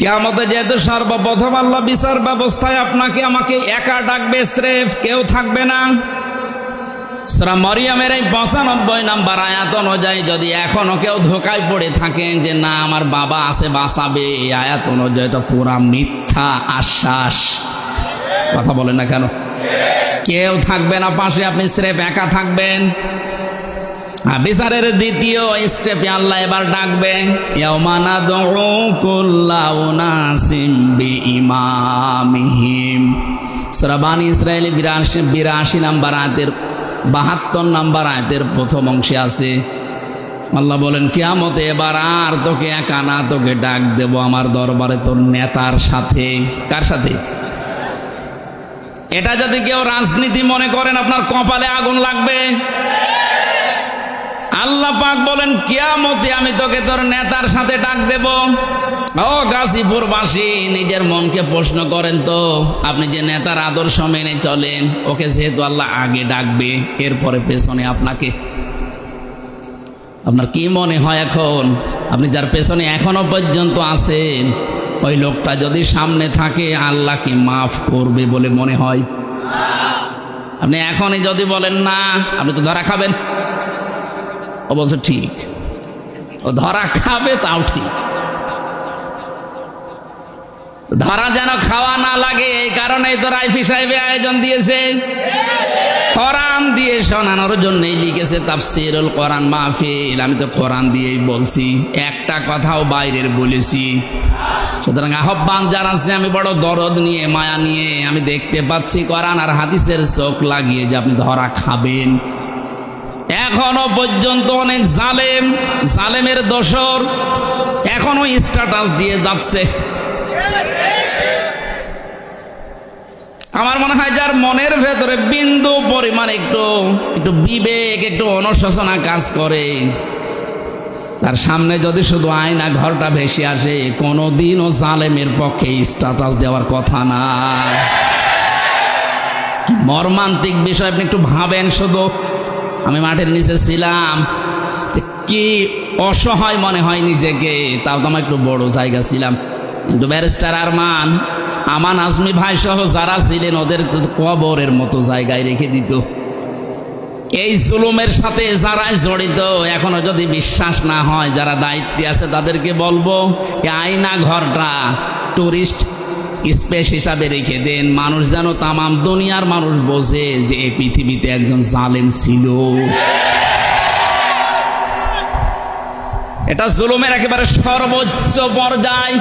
কেয়ামতে যেহেতু সর্বপ্রথম আল্লাহ বিচার ব্যবস্থায় আপনাকে আমাকে একা ডাকবে, স্রেফ কেউ থাকবে না। সূরা মরিয়মের এই পঁচানব্বই নাম্বার আয়াত অনুযায়ী যদি এখনও কেউ ধোকায় পড়ে থাকেন যে, না, আমার বাবা আছে, বাঁচাবে। এই আয়াত অনুযায়ী তো পুরা মিথ্যা আশ্বাস। কথা বলেন না কেন? কেউ থাকবে না পাশে, আপনি স্রেফ একা থাকবেন। বিচারের দ্বিতীয় স্টেপে আল্লাহ এবার ডাকবেন ইয়াউমানা দুউ কুল্লা উনাসিম বিইমামিহিম। সূরা বানী ইসরায়েল বিরাশি বিরাশি নাম্বার আয়াতের, বাহাত্তর নাম্বার আয়াতের প্রথম অংশে আছে। আল্লাহ বলেন, কেয়ামতে এবার আর তোকে একা না, তোকে ডাক দেব আমার দরবারে তোর নেতার সাথে। কার সাথে? এটা যদি কেউ রাজনীতি মনে করেন, আপনার কপালে আগুন লাগবে। আল্লাহ পাক বলেন, কিয়ামতে আমি তোকে তোর নেতার সাথে ডাক দেব। ও গাজীপুরবাসী, নিজের মনকে প্রশ্ন করেন তো, আপনি যে নেতার আদর্শ মেনে চলেন, ওকে যেহেতু আল্লাহ আগে ডাকবে, এরপরে পেছনে আপনাকে আপনার কি মনে হয় এখন? আপনি যার পেছনে এখনও পর্যন্ত আছেন, ওই লোকটা যদি সামনে থাকে আল্লাহ কি মাফ করবে বলে মনে হয়। আপনি এখনই যদি বলেন, না, আপনি তো ধরা খাবেন। ও বলছে, ঠিক। ও, ধরা খাবে তাও ঠিক। ধরা যেন খাওয়া না লাগে, এই কারণেই তো রাইফি সাহেবে আয়োজন দিয়েছে। কোরআন দিয়ে শোনানোর জন্যই লিখেছে তাফসিরুল কোরআন মাহফিল। আমি তো কোরআন দিয়েই বলছি, একটা কথাও বাইরের বলেছি। সুতরাং আহ্বান জানাচ্ছে, আমি বড় দরদ নিয়ে, মায়া নিয়ে, আমি দেখতে পাচ্ছি কোরআন আর হাদিসের চোখ লাগিয়ে যে আপনি ধরা খাবেন। এখনও পর্যন্ত অনেক জালেম, জালেমের দোসর এখনও স্ট্যাটাস দিয়ে যাচ্ছে। আমার মনে হয় যার মনের ভেতরে বিন্দু পরিমাণ একটু একটু বিবেক, একটু অনুশোচনা কাজ করে। তার সামনে যদি শুধু আয়না ঘরটা ভেসে আসে, কোনোদিনও জালেমের পক্ষে স্ট্যাটাস দেওয়ার কথা না। মর্মান্তিক বিষয়, আপনি একটু ভাবেন শুধু। আমি মাঠের নিচে ছিলাম। কি অসহায় মনে হয় নিজেকে, তাও তো আমার একটু বড় জায়গা ছিলাম। কিন্তু ব্যারিস্টার আরমান, আমান আজমি ভাই সহ যারা ছিলেন, ওদের কবরের মতো জায়গায় রেখে দিত। এই জুলুমের সাথে যারাই জড়িত, এখনও যদি বিশ্বাস না হয়, যারা দায়িত্বে আছে তাদেরকে বলব আয়না ঘরটা টুরিস্ট স্পেস হিসাবে রেখে দেন। মানুষ যেন তামাম দুনিয়ার মানুষ বোঝে যে এই পৃথিবীতে একজন জালেম ছিল। এটা জুলুমের একেবারে সর্বোচ্চ পর্যায়।